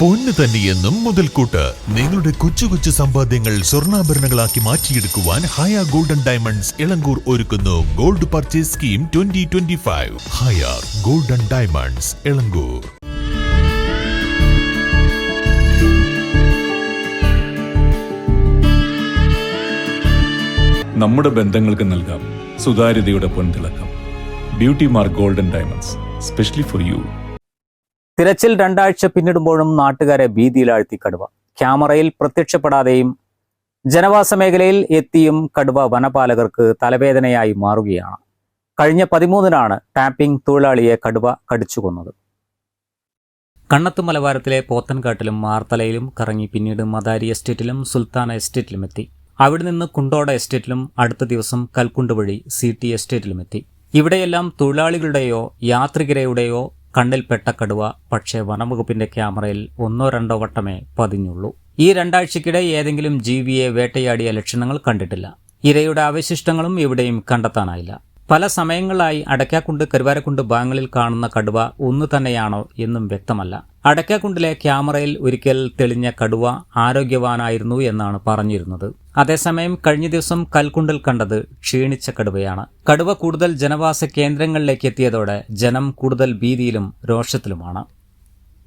പൊന്ന് തന്നെയെന്നും മുതൽക്കൂട്ട്. നിങ്ങളുടെ കൊച്ചു കൊച്ചു സമ്പാദ്യങ്ങൾ സ്വർണാഭരണങ്ങളാക്കി മാറ്റിയെടുക്കുവാൻ ഹയ ഗോൾഡൻ ഡയമണ്ട്സ് ഇളങ്കൂർ ഒരുക്കുന്നു. Gold purchase scheme twenty twenty five Haya golden diamonds Elankur. നമ്മുടെ ബന്ധങ്ങൾക്ക് നൽകാം. സുതാര്യതയുടെ പൊൻതിളക്കം. Beauty mark golden diamonds specially for you തിരച്ചിൽ രണ്ടാഴ്ച പിന്നിടുമ്പോഴും നാട്ടുകാരെ ഭീതിയിലാഴ്ത്തി കടുവ. ക്യാമറയിൽ പ്രത്യക്ഷപ്പെടാതെയും ജനവാസ മേഖലയിൽ എത്തിയും കടുവ വനപാലകർക്ക് തലവേദനയായി മാറുകയാണ്. കഴിഞ്ഞ പതിമൂന്നിനാണ് ടാപ്പിംഗ് തൊഴിലാളിയെ കടുവ കടിച്ചു കൊന്നത്. കണ്ണത്ത് മലവാരത്തിലെ പോത്തൻകാട്ടിലും മാർത്തലയിലും കറങ്ങി പിന്നീട് മദാരി എസ്റ്റേറ്റിലും സുൽത്താന എസ്റ്റേറ്റിലും എത്തി. അവിടെ നിന്ന് കുണ്ടോട എസ്റ്റേറ്റിലും അടുത്ത ദിവസം കൽക്കുണ്ട് വഴി സി ടി എസ്റ്റേറ്റിലും എത്തി. ഇവിടെയെല്ലാം തൊഴിലാളികളുടെയോ യാത്രികരുടെയോ കണ്ണിൽപ്പെട്ട കടുവ പക്ഷേ വനംവകുപ്പിന്റെ ക്യാമറയിൽ ഒന്നോ രണ്ടോ വട്ടമേ പതിഞ്ഞുള്ളൂ. ഈ രണ്ടാഴ്ചക്കിടെ ഏതെങ്കിലും ജീവിയെ വേട്ടയാടിയ ലക്ഷണങ്ങൾ കണ്ടിട്ടില്ല. ഇരയുടെ അവശിഷ്ടങ്ങളും ഇവിടെയും കണ്ടെത്താനായില്ല. പല സമയങ്ങളായി അടയ്ക്കാക്കുണ്ട് കരുവാരക്കുണ്ട് ഭാഗങ്ങളിൽ കാണുന്ന കടുവ ഒന്നു തന്നെയാണോ എന്നും വ്യക്തമല്ല. അടയ്ക്കാക്കുണ്ടിലെ ക്യാമറയിൽ ഒരിക്കൽ തെളിഞ്ഞ കടുവ ആരോഗ്യവാനായിരുന്നു എന്നാണ് പറഞ്ഞിരുന്നത്. അതേസമയം കഴിഞ്ഞ ദിവസം കൽക്കുണ്ടിൽ കണ്ടത് ക്ഷീണിച്ച കടുവയാണ്. കടുവ കൂടുതൽ ജനവാസ കേന്ദ്രങ്ങളിലേക്ക് എത്തിയതോടെ ജനം കൂടുതൽ ഭീതിയിലും രോഷത്തിലുമാണ്.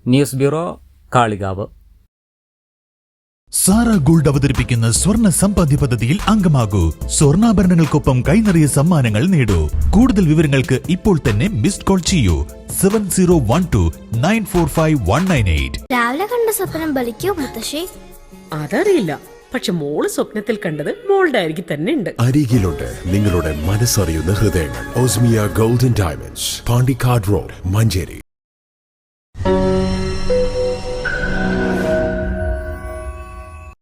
News bureau Kalikavu. Sara gold അവതരിപ്പിക്കുന്ന സ്വർണ സമ്പാദ്യ പദ്ധതിയിൽ അംഗമാകൂ. സ്വർണാഭരണങ്ങൾക്കൊപ്പം കൈനിറിയ സമ്മാനങ്ങൾ നേടൂ. കൂടുതൽ വിവരങ്ങൾക്ക് ഇപ്പോൾ തന്നെ മിസ്ഡ് കോൾ ചെയ്യൂ. Seven zero one two nine four five one nine eight രാവിലെ കണ്ട സ്വപ്നം ബലിക്കോ മുത്തശ്ശി? അതറിയില്ല. പക്ഷെ മോൾ സ്വപ്നത്തിൽ കണ്ടത് മോളുടെ അരികിൽ തന്നെ ഉണ്ട്. അരികിലുണ്ട് നിങ്ങളുടെ മനസ്സറിയുന്ന ഹൃദയങ്ങൾ. Osmiya golden diamonds Pandikkad road Manjeri.